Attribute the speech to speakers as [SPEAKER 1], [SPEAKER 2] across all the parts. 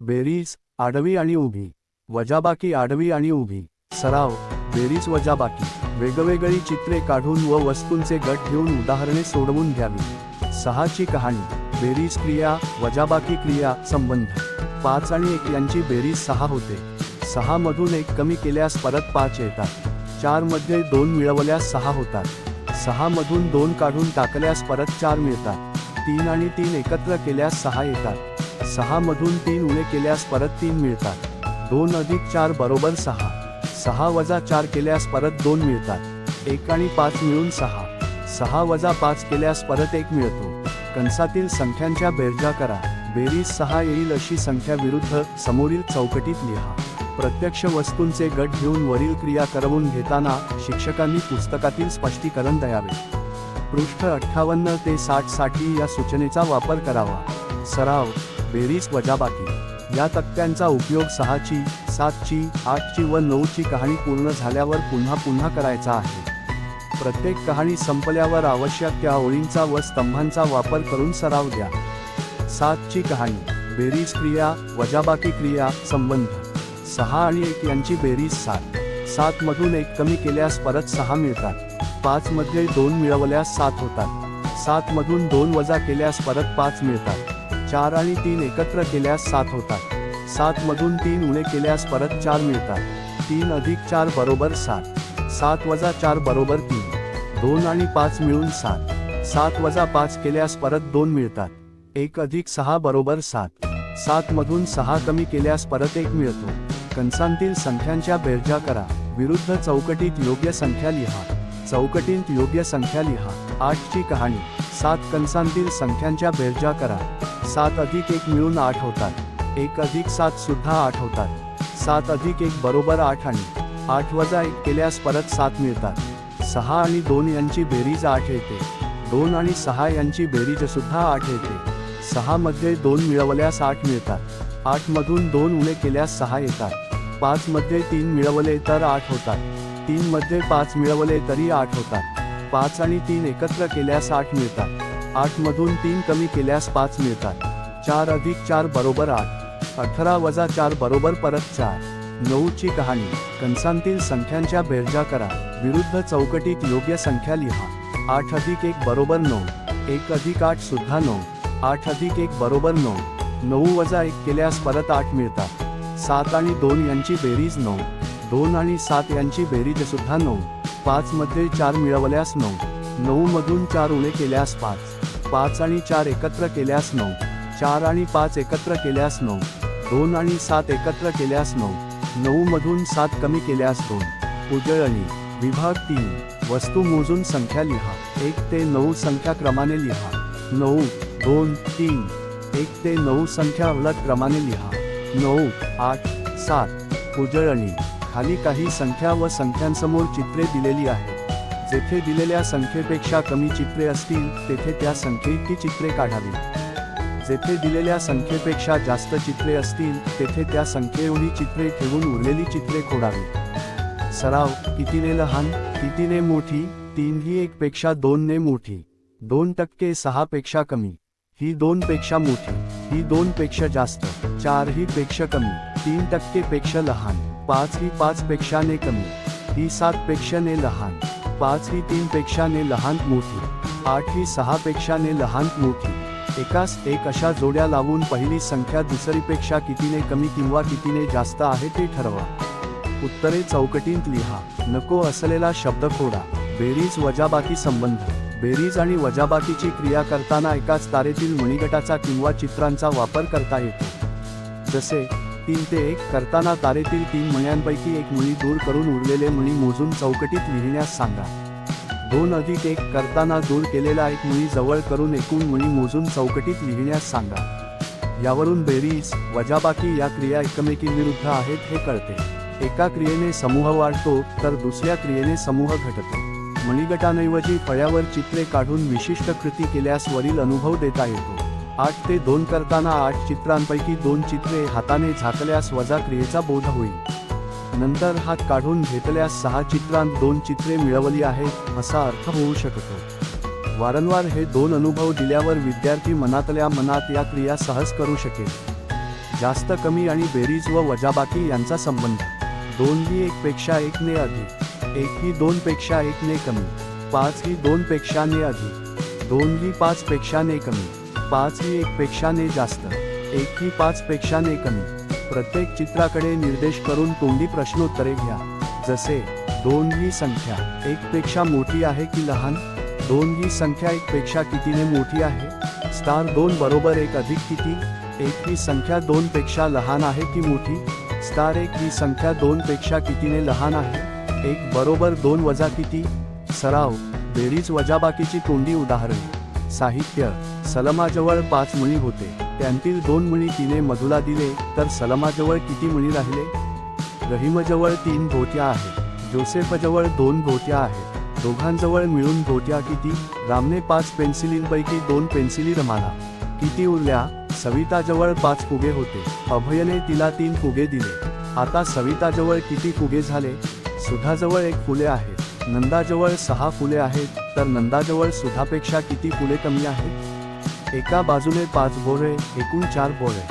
[SPEAKER 1] बेरीज आडवी आणि उभी. वजाबाकी आडवी आणि उभी. सराव बेरीज वजाबाकी. वेगवेगळी चित्रे काढून व वस्तूंचे गट घेऊन उदाहरणे सोडवून घ्यावी. सहाची कहाणी बेरीज क्रिया वजाबाकी क्रिया संबंध. पाच आणि एक यांची बेरीज सहा होते. सहा मधून एक कमी केल्यास परत पाच येतात. चारमध्ये दोन मिळवल्यास सहा होतात. सहा मधून दोन काढून टाकल्यास परत चार मिळतात. तीन आणि तीन एकत्र केल्यास सहा येतात. सहा मधून तीन उणे केल्यास परत तीन मिळतात. दोन अधिक चार बरोबर सहा. सहा वजा चार केल्यास परत दोन मिळतात. एक आणि पाच मिळून सहा. सहा वजा पाच केल्यास परत एक मिळतो. कंसातील संख्यांच्या बेरजा करा. बेरीज सहा येईल अशी संख्या विरुद्ध समोरील चौकटीत लिहा. प्रत्यक्ष वस्तूंचे गट घेऊन वरील क्रिया करवून घेताना शिक्षकांनी पुस्तकातील स्पष्टीकरण द्यावे. पृष्ठ अठ्ठावन्न ते साठसाठी या सूचनेचा वापर करावा. सराव बेरीज वजाबाकी. या तक्त्यांचा उपयोग सहाची सातची आठची व नऊची कहाणी पूर्ण झाल्यावर पुन्हा पुन्हा करायचा आहे. प्रत्येक कहाणी संपल्यावर आवश्यक त्या ओळींचा व स्तंभांचा वापर करून सराव द्या. सातची कहाणी बेरीज क्रिया वजाबाकी क्रिया संबंध. सहा आणि एक यांची बेरीज सात. सातमधून एक कमी केल्यास परत सहा मिळतात. पाचमध्ये दोन मिळवल्यास सात होतात. सातमधून दोन वजा केल्यास परत पाच मिळतात. चार आणि तीन एकत्र केल्यास सात होतात. सात मधून तीन उणे केल्यास परत चार मिळतात. तीन अधिक चार बरोबर सात. सात वजा चार बरोबर तीन. दोन आणि पाच मिळून सात. सात वजा पाच केल्यास परत दोन मिळतात. एक अधिक सहा बरोबर सात. सात मधून सहा कमी केल्यास परत एक मिळतो. कंसांतील संख्यांच्या बेरजा करा. विरुद्ध चौकटीत योग्य संख्या लिहा. चौकटीत योग्य संख्या लिहा. आठची कहाणी. सात कंसांतील संख्यांच्या बेरजा करा. सात अधिक एक मिळून आठ होतात. एक अधिक सात सुद्धा आठ होतात. सात अधिक एक बरोबर आठ आणि आठ वजा एक केल्यास परत सात मिळतात. सहा आणि दोन यांची बेरीज आठ येते. दोन आणि सहा यांची बेरीज सुद्धा आठ येते. सहा मध्ये दोन मिळवल्यास आठ मिळतात. आठ मधून दोन उणे केल्यास सहा येतात. पाच मध्ये तीन मिळवले तर आठ होतात. तीन मध्ये पाच मिळवले तरी आठ होतात. पाच आणि तीन एकत्र केल्यास आठ मिळतात. आठ मधून तीन कमी केल्यास पाच मिळतात. चार अधिक चार बरोबर आठ. अठरा वजा चार बरोबर परत चार. नऊची कहाणी. कंसांतील संख्यांच्या बेरजा करा. विरुद्ध चौकटीत योग्य संख्या लिहा. आठ अधिक एक बरोबर नऊ. एक अधिक आठ सुद्धा नऊ. आठ अधिक एक बरोबर नऊ. नऊ वजा एक केल्यास परत आठ मिळतात. सात आणि दोन यांची बेरीज नऊ. दोन आणि सात यांची बेरीज सुद्धा नऊ. पाच मध्ये चार मिळवल्यास नऊ. नऊ मधून चार उणे केल्यास पाच. पाच आणि चार एकत्र केल्यास नऊ. चार आणि पाच एकत्र केल्यास नऊ. दोन आणि सात एकत्र केल्यास नऊ. नऊ मधून सात कमी केल्यास दोन. उजळणी. विभाग तीन. वस्तू मोजून संख्या लिहा. एक ते नऊ संख्या क्रमाने लिहा. नऊ दोन तीन. एक ते नऊ संख्या उलट क्रमाने लिहा. नऊ आठ सात. उजळणी. खाली काही संख्या व संख्यांसमोर चित्रे दिलेली आहेत. जेथे दिलेल्या संख्येपेक्षा कमी चित्रे असतील तेथे त्या संख्येइतकी चित्रे काढावी. जेथे दिलेल्या संख्येपेक्षा जास्त चित्रे असतील तेथे त्या संख्येएवढी चित्रे ठेवून उरलेली चित्रे खोडावी. सराव कितीने लहान कितीने मोठी तीन ही एक पेक्षा मोठी. दोन टक्के सहा पेक्षा कमी. ही दोन पेक्षा मोठी. ही दोन पेक्षा जास्त. चार ही पेक्षा कमी. तीन टक्के पेक्षा लहान. पाच ही पाच पेक्षा ने कमी. ही सात पेक्षा ने लहान. पाच ही तीन ने लहान मोठी आठ ही सहा ने लहान मोठी एकास एक अशा जोड्या लावून पहिली संख्या दुसरीपेक्षा कितीने कमी किंवा कितीने जास्त आहे ते ठरवा. उत्तरे चौकटींत लिहा. नको असलेला शब्द खोडा. बेरीज वजाबाकी संबंध. बेरीज आणि वजाबाकीची क्रिया करताना एकाच तारेतील मणिगटाचा किंवा चित्रांचा वापर करता येतो. जसे तीन ते एक करताना तारेतील तीन मण्यांपैकी एक मणी दूर करून उरलेले मणी मोजून चौकटीत लिहिण्यास सांगा. दोन अधिक एक करताना दूर केलेला एक मणी जवळ करून एकूण मणी मोजून चौकटीत लिहिण्यास सांगा. यावरून बेरीज वजाबाकी या क्रिया एकमेकीविरुद्ध आहेत हे कळते. एका क्रियेने समूह वाढतो तर दुसऱ्या क्रियेने समूह घटतो. मणिगटांऐवजी फळ्यावर चित्रे काढून विशिष्ट कृती केल्यास वरील अनुभव देता येतो. आठ ते दोन करताना आठ चित्रांपैकी दोन चित्रे हाताने झाकल्यास वजा क्रियेचा बोध होईल. नंतर हात काढून घेतल्यास सहा चित्रांत दोन चित्रे मिळवली आहेत असा अर्थ होऊ शकतो. वारंवार हे दोन अनुभव दिल्यावर विद्यार्थी मनातल्या मनात या क्रिया सहज करू शकेल. जास्त कमी आणि बेरीज व वजाबाकी यांचा संबंध. दोन ही एकपेक्षा एकने अधिक. एक ही दोनपेक्षा एकने कमी. पाच ही दोन ने अधिक. दोन ही पाच ने कमी. पाच ही एक पेक्षाने जास्त एक ही पाच पेक्षाने कमी. प्रत्येक चित्राकडे निर्देश करून तोंडी प्रश्नोत्तरे घ्या. जसे दोन ही संख्या एक पेक्षा मोठी आहे की लहान? दोन ही संख्या एक पेक्षा कितीने मोठी आहे? स्टार दोन बरोबर एक अधिक किती? एक ही संख्या दोन पेक्षा लहान आहे की मोठी? स्टार एक ही संख्या दोन पेक्षा कितीने लहान आहे? एक बरोबर दोन वजा किती? सराव बेरीज वजाबाकीची तोंडी उदाहरणे. साहित्य. सलमाजवळ पाच मुणी होते. त्यांतील दोन मुणी तिने मधुला दिले तर सलमाजवळ किती मुणी राहिले? रहीमजवळ तीन भोत्या आहेत. जोसेफजवळ दोन भोत्या आहेत. दोघांजवळ मिळून भोट्या किती? रामने पाच पेन्सिलींपैकी दोन पेन्सिली रमाला. किती उरल्या? सविताजवळ पाच फुगे होते. अभयने तिला तीन फुगे दिले. आता सविताजवळ किती फुगे झाले? सुधाजवळ एक फुले आहेत नंदाजवळ सहा फुले आहेत तर नंदाजवळ सुधापेक्षा किती फुले कमी आहेत? एका बाजूने पाच बोरे एकूण चार बोरे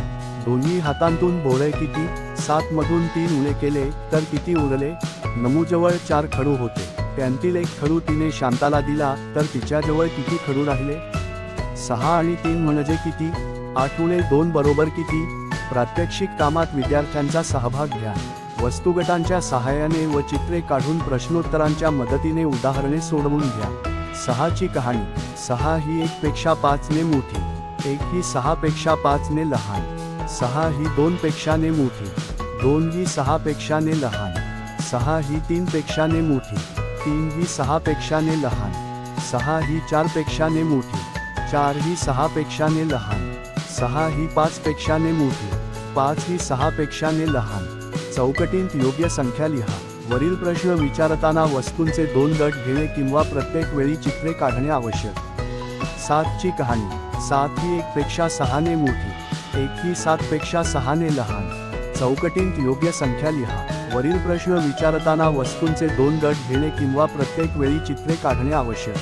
[SPEAKER 1] दोन्ही हातांतून बोरे किती? सात मधून तीन उणे केले तर किती उरले? नमूजवळ चार खडू होते. त्यांतील एक खडू तिने शांताला दिला तर तिच्याजवळ किती खडू राहिले? सहा आणि तीन म्हणजे किती? आठ उणे दोन बरोबर किती? प्रात्यक्षिक कामात विद्यार्थ्यांचा सहभाग घ्या. वस्तुगटांच्या सहाय्याने व चित्रे काढून प्रश्नोत्तरांच्या मदतीने उदाहरणे सोडवून घ्या. सहाची कहाणी. सहा ही एक पेक्षा पाचने मोठी. एक ही सहा पेक्षा पाचने लहान. सहा ही दोन पेक्षाने मोठी. दोन ही सहा पेक्षाने लहान. सहा ही तीन पेक्षाने मोठी. तीन ही सहा पेक्षाने लहान. सहा ही चार पेक्षाने मोठी. चार ही सहा पेक्षाने लहान. सहा ही पाच पेक्षाने मोठी. पाच ही सहा पेक्षाने लहान. चौकटींत योग्य संख्या लिहा. वरील प्रश्न विचारताना वस्तूंचे दोन गट घेणे किंवा प्रत्येक वेळी चित्रे काढणे आवश्यक. सातची कहाणी. सात ही एक पेक्षा सहाने मोठी. एक ही सात पेक्षा सहाने लहान. चौकटींत योग्य संख्या लिहा. वरील प्रश्न विचारताना वस्तूंचे दोन गट घेणे किंवा प्रत्येक वेळी चित्रे काढणे आवश्यक.